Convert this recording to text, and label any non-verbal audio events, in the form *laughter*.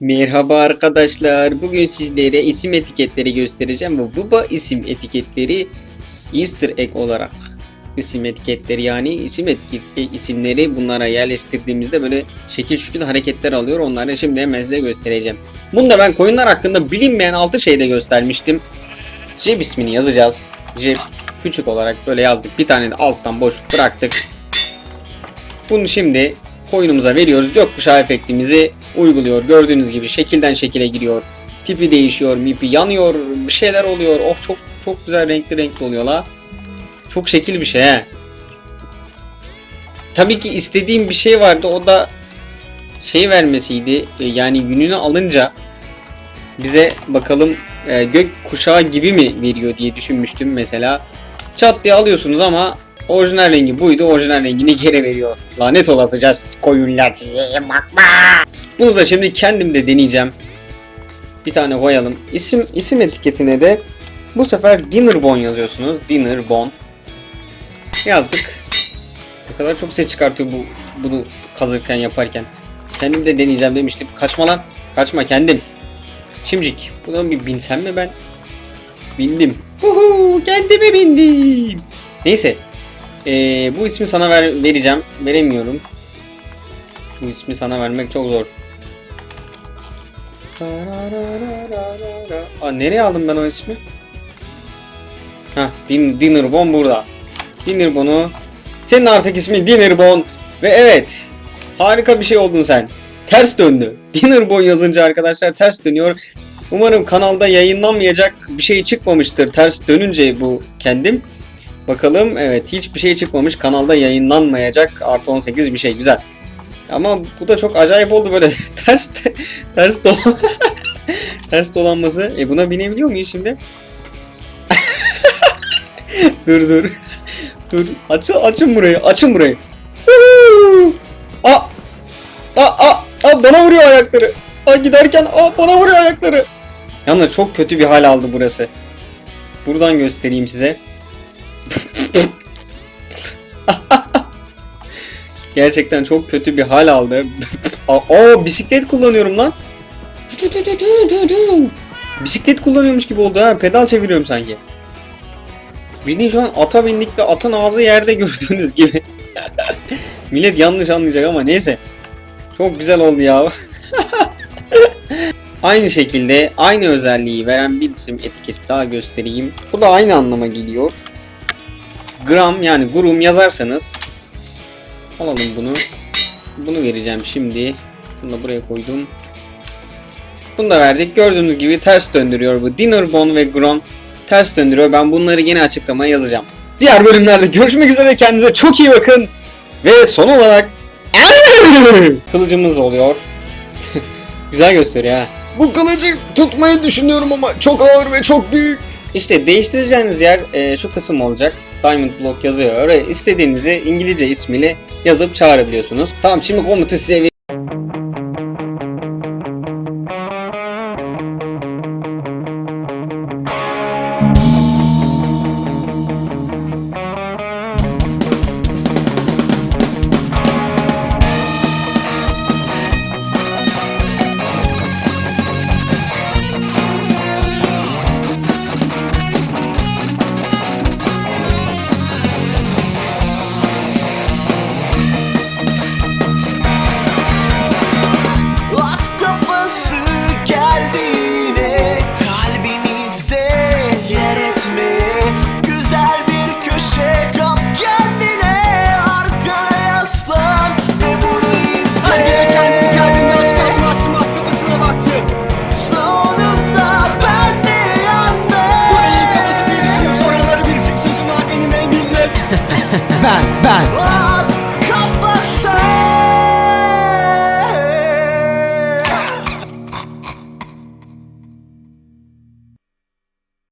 Merhaba arkadaşlar. Bugün sizlere isim etiketleri göstereceğim. Bu Buba isim etiketleri Easter egg olarak isim etiketleri yani isim etiket, e, isimleri bunlara yerleştirdiğimizde böyle şekil şükür hareketler alıyor. Onları şimdi hemen size göstereceğim. Bunda ben koyunlar hakkında bilinmeyen 6 şey de göstermiştim. Jeb ismini yazacağız. Jeb küçük olarak böyle yazdık. Bir tane de alttan boş bıraktık. Bunu şimdi koyunumuza veriyoruz. Gökkuşağı efektimizi uyguluyor. Gördüğünüz gibi şekilden şekile giriyor. Tipi değişiyor, mipi yanıyor, bir şeyler oluyor. Of çok çok güzel renkli renkli oluyor la. Çok şekil bir şey he. Tabii ki istediğim bir şey vardı. O da şey vermesiydi. E, Yani yününü alınca bize bakalım e, gök kuşağı gibi mi veriyor diye düşünmüştüm mesela. Çat diye alıyorsunuz ama orijinal rengi buydu. Orijinal rengini geri veriyor. Lanet olasıca koyunlar size bakma. Bunu da şimdi kendim de deneyeceğim. Bir tane koyalım. İsim isim etiketine de bu sefer Dinnerbone yazıyorsunuz. Dinnerbone. Yazdık. Ne kadar çok ses çıkartıyor bu bunu kazırken yaparken. Kendim de deneyeceğim demiştim. Kaçma lan. Kaçma kendim. Şimdicik. Buna bir binsem mi ben? Bindim. Uhu, kendime bindim. Neyse. Ee, bu ismi sana ver, vereceğim. Veremiyorum. Bu ismi sana vermek çok zor. Aa, nereye aldım ben o ismi? Hah, Din Dinnerbone burada. Dinnerbone'u senin artık ismin Dinnerbone ve evet harika bir şey oldun sen. Ters döndü. Dinnerbone yazınca arkadaşlar ters dönüyor. Umarım kanalda yayınlanmayacak bir şey çıkmamıştır ters dönünce bu kendim. Bakalım evet hiçbir şey çıkmamış kanalda yayınlanmayacak artı 18 bir şey güzel. Ama bu da çok acayip oldu böyle *laughs* ters ters dolan *laughs* ters dolanması. E buna binebiliyor muyuz şimdi? *laughs* dur dur. dur. Aç, açın burayı. Açın burayı. Huu! Aa! Aa, ayakları. Aa, giderken aa, bana vuruyor ayakları. Yalnız çok kötü bir hal aldı burası. Buradan göstereyim size. *laughs* Gerçekten çok kötü bir hal aldı. *laughs* Aa, bisiklet kullanıyorum lan. *laughs* Bisiklet kullanıyormuş gibi oldu ha. Pedal çeviriyorum sanki. Bildiğin şu an ata bindik ve atın ağzı yerde gördüğünüz gibi. Millet yanlış anlayacak ama neyse. Çok güzel oldu ya. Aynı şekilde aynı özelliği veren bir isim etiketi daha göstereyim. Bu da aynı anlama geliyor. Gram yani gurum yazarsanız alalım bunu. Bunu vereceğim şimdi. Bunu da buraya koydum. Bunu da verdik. Gördüğünüz gibi ters döndürüyor bu. Dinnerbone ve Grom ters döndürüyor. Ben bunları yine açıklamaya yazacağım. Diğer bölümlerde görüşmek üzere. Kendinize çok iyi bakın. Ve son olarak kılıcımız oluyor. *laughs* Güzel gösteriyor ha. Bu kılıcı tutmayı düşünüyorum ama çok ağır ve çok büyük. İşte değiştireceğiniz yer e, şu kısım olacak. Diamond Block yazıyor. Oraya istediğinizi İngilizce ismiyle yazıp çağırabiliyorsunuz. Tamam şimdi komutu size